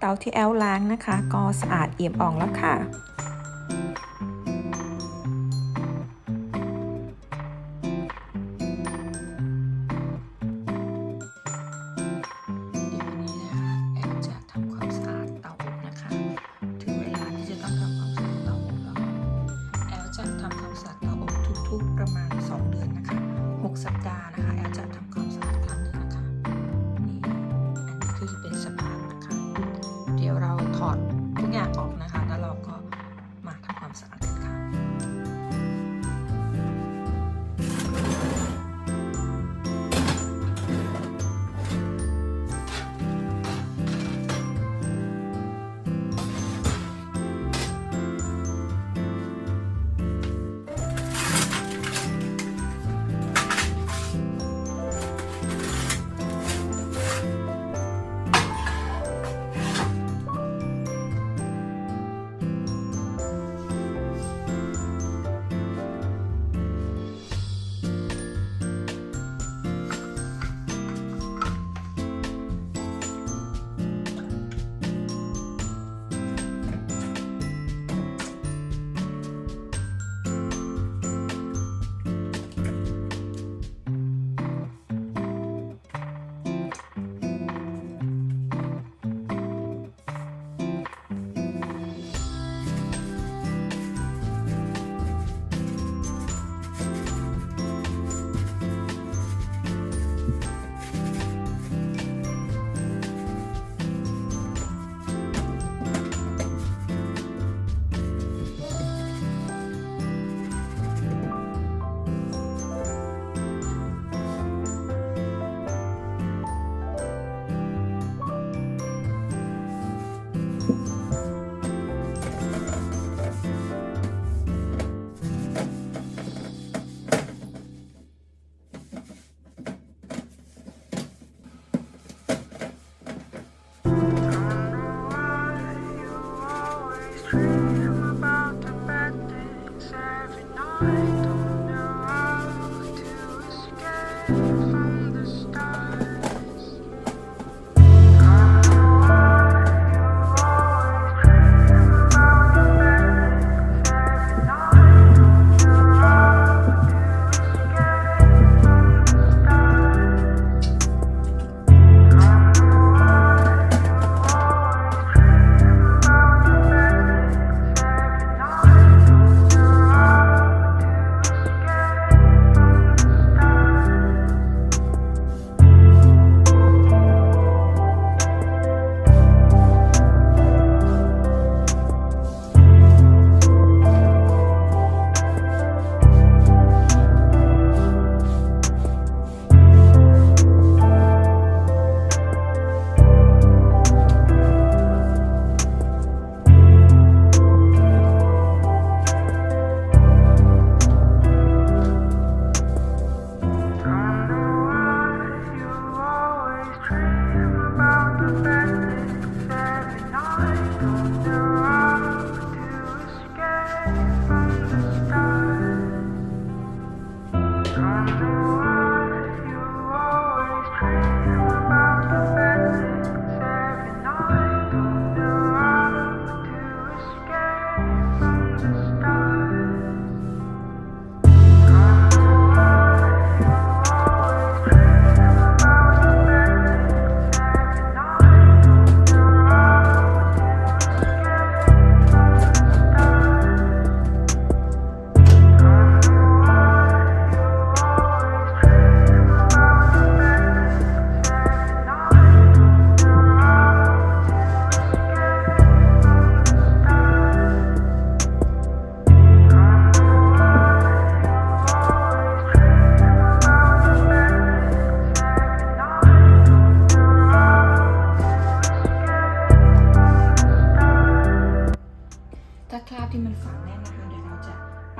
เตาที่แอลล้างนะคะ ก็สะอาดเอี่ยมอ่องแล้วค่ะเดี๋ยววันนี้นะคะแอลจะทำความสะอาด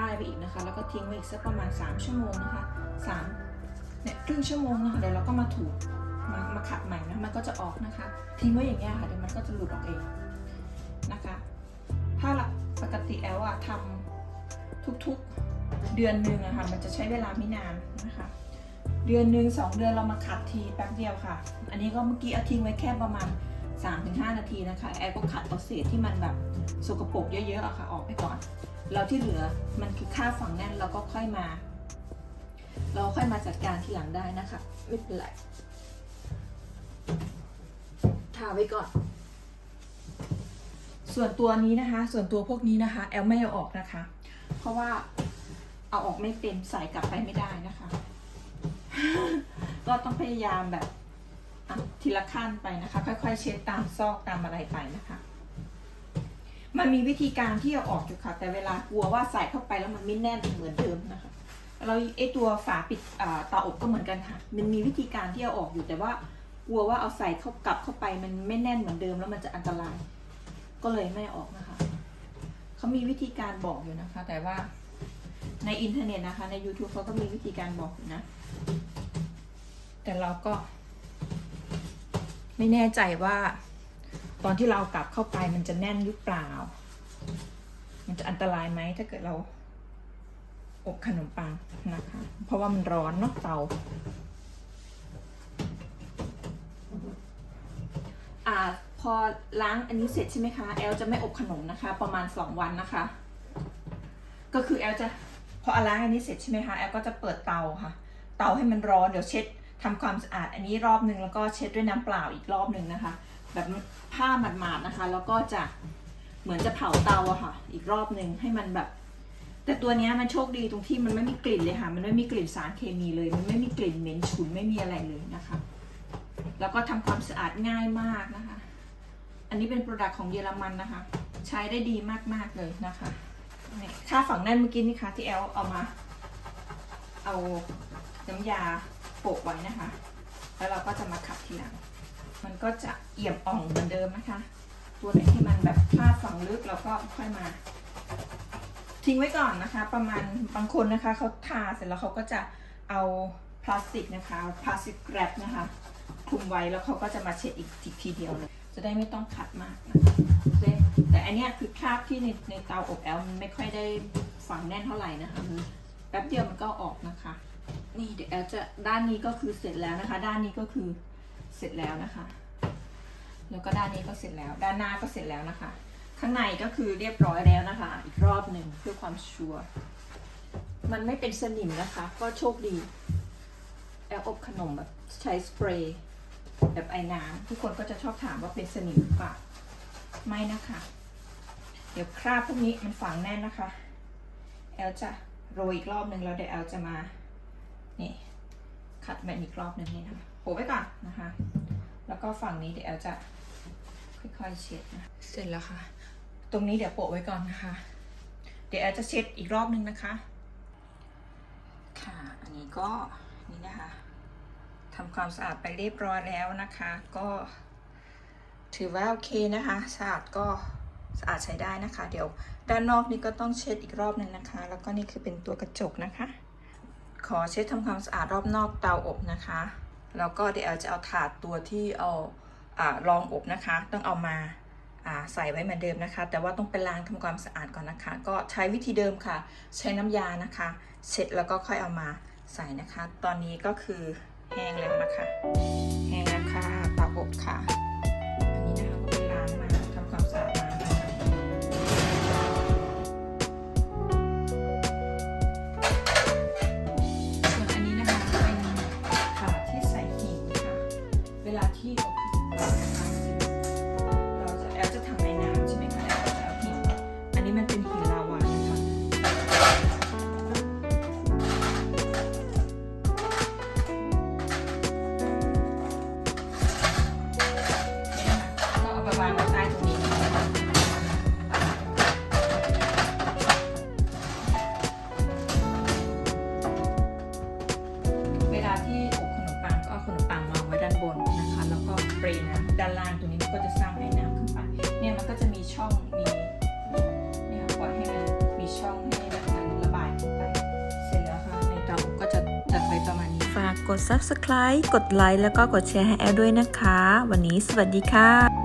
ป้ายไปอีกนะคะ แล้วก็ทิ้งไว้อีกสักประมาณ 3 ชั่วโมงนะคะ3เนี่ยครึ่งชั่วโมงนะคะเดี๋ยวเราก็มาถูมามาขัดใหม่นะมันก็จะออกนะคะ ทิ้งไว้อย่างเงี้ยค่ะเดี๋ยวมันก็จะหลุดออกเองนะคะ ถ้าปกติแล้วอะทำทุกๆเดือนหนึ่งอะค่ะมันจะใช้เวลาไม่นานนะคะเดือนหนึ่งสองเดือนเรามาขัดทีแป๊บเดียวค่ะ อันนี้ก็เมื่อกี้เอาทิ้งไว้แค่ประมาณ 3-5 นาทีนะคะ แอร์ก็ขัดเอาเศษที่มันแบบสกปรกเยอะๆอะค่ะ ออกไปก่อน แล้วที่เหลือมันคือค่าฝังแน่นเราก็ค่อยมา เราค่อยมาจัดการทีหลังได้นะคะ ไม่เป็นไรทาไว้ก่อน ส่วนตัวนี้นะคะ ส่วนตัวพวกนี้นะคะ แอลไม่เอาออกนะคะ เพราะว่าเอาออกไม่เป็นใส่กลับไปไม่ได้นะคะ ก็ต้องพยายามแบบทีละขั้นไปนะคะ ค่อย ๆ เช็ดตามซอกตามอะไรไปนะคะ มันมีวิธีการที่เอาออกอยู่ค่ะ แต่เวลากลัวว่าใส่เข้าไปแล้วมันไม่แน่นเหมือนเดิมนะคะ เราไอตัวฝาปิดอ่าเตาอบก็เหมือนกันค่ะ มันมีวิธีการที่เอาออกอยู่แต่ว่ากลัวว่าเอาใส่เข้ากลับเข้าไปมันไม่แน่นเหมือนเดิมแล้วมันจะอันตราย ก็เลยไม่อออกนะคะเขามีวิธีการบอกอยู่นะคะ แต่ว่าในอินเทอร์เน็ตนะคะ ใน YouTube เขาก็มีวิธีการบอกอยู่นะ แต่เราก็ ไม่แน่ใจว่า ตอนที่เรากลับเข้าไปมันจะแน่นหรือเปล่า มันจะอันตรายไหมถ้าเกิดเราอบขนมปังนะคะ เพราะว่ามันร้อนเนาะเตาอ่าพอล้างอันนี้เสร็จใช่ไหมคะ แอลจะไม่อบขนมนะคะ ประมาณ 2 วันนะคะ ก็คือแอลจะพอล้างอันนี้เสร็จใช่ไหมคะแอลก็จะเปิดเตาค่ะ เตาให้มันร้อนเดี๋ยวเช็ดทำความสะอาดอันนี้รอบหนึ่งแล้วก็เช็ดด้วยน้ำเปล่าอีกรอบหนึ่งนะคะ แบบผ้าหมาดๆนะคะ แล้วก็จะเหมือนจะเผาเตาอะค่ะ อีกรอบหนึ่งให้มันแบบ แต่ตัวนี้มันโชคดีตรงที่มันไม่มีกลิ่นเลยค่ะ มันไม่มีกลิ่นสารเคมีเลย มันไม่มีกลิ่นเหม็นฉุนไม่มีอะไรเลยนะคะ แล้วก็ทำความสะอาดง่ายมากนะคะ อันนี้เป็นโปรดักต์ของเยอรมันนะคะ ใช้ได้ดีมากๆเลยนะคะค่าฝั่งแน่นเมื่อกี้นี่ค่ะที่แอลเอามา เอาน้ำยาโปะไว้นะคะ แล้วเราก็จะมาขัดทีหลัง มันก็จะเอี่ยมอ่องเหมือนเดิมนะคะ ตัวไหนที่มันแบบพลาดฝังลึกเราก็ค่อยมา ทิ้งไว้ก่อนนะคะ ประมาณบางคนนะคะเขาทาเสร็จแล้วเขาก็จะเอาพลาสติกนะคะพลาสติกแรปนะคะคลุมไว้แล้วเขาก็จะมาเช็ดอีกทีเดียวเลยจะได้ไม่ต้องขัดมากนะคะแต่อันนี้คือคราบที่ในในเตาอบแอลมันไม่ค่อยได้ฝังแน่นเท่าไหร่นะคะแป๊บเดียวมันก็ออกนะคะ นี่เดี๋ยวแอลจะด้านนี้ก็คือเสร็จแล้วนะคะ ด้านนี้ก็คือ เสร็จแล้วนะคะ แล้วก็ด้านนี้ก็เสร็จแล้ว ด้านหน้าก็เสร็จแล้วนะคะ ข้างในก็คือเรียบร้อยแล้วนะคะ อีกรอบหนึ่งเพื่อความชัวร์มันไม่เป็นสนิมนะคะ ก็โชคดี แอลอบขนมแบบใช้สเปรย์แบบไอ้น้ำทุกคนก็จะชอบถามว่าเป็นสนิมหรือเปล่าไม่นะคะ เดี๋ยวคราบพวกนี้มันฝังแน่นนะคะ แอลจะโรยอีกรอบหนึ่งแล้วเดี๋ยวแอลจะมา นี่ ขัดมันอีกรอบหนึ่งนี่นะคะโปะไว้ก่อนนะคะ แล้วก็ฝั่งนี้เดี๋ยวแอลจะค่อยๆเช็ดนะ เสร็จแล้วค่ะ ตรงนี้เดี๋ยวโปะไว้ก่อนนะคะ เดี๋ยวแอลจะเช็ดอีกรอบหนึ่งนะคะ ค่ะ อันนี้ก็นี่นะคะทำความสะอาดไปเรียบร้อยแล้วนะคะ ก็ ถือว่าโอเคนะคะ สะอาดก็สะอาดใช้ได้นะคะ เดี๋ยวด้านนอกนี่ก็ต้องเช็ดอีกรอบหนึ่งนะคะ แล้วก็นี่คือเป็นตัวกระจกนะคะ ขอเช็ดทำความสะอาดรอบนอกเตาอบนะคะ แล้วก็เดี๋ยวจะเอาถาดตัวที่เอาอรองอบนะคะ ต้องเอามาอ่าใส่ไว้เหมือนเดิมนะคะ แต่ว่าต้องไปล้างทำความสะอาดก่อนนะคะ ก็ใช้วิธีเดิมค่ะ ใช้น้ำยานะคะเช็ดแล้วก็ค่อยเอามาใส่นะคะ ตอนนี้ก็คือแห้งแล้วนะคะ แห้งแล้ว เปรย์น้ำด้านล่างตรงนี้มันก็จะสร้างให้น้ำขึ้นไปเนี่ยมันก็จะมีช่องมีเนี่ยปล่อยให้มันมีช่องให้แบบมันระบายขึ้นไปเสร็จแล้วค่ะในเตาก็จะจัดไว้ประมาณนี้ฝากกด subscribe กดไลค์แล้วก็กดแชร์ให้แอลด้วยนะคะ วันนี้สวัสดีค่ะ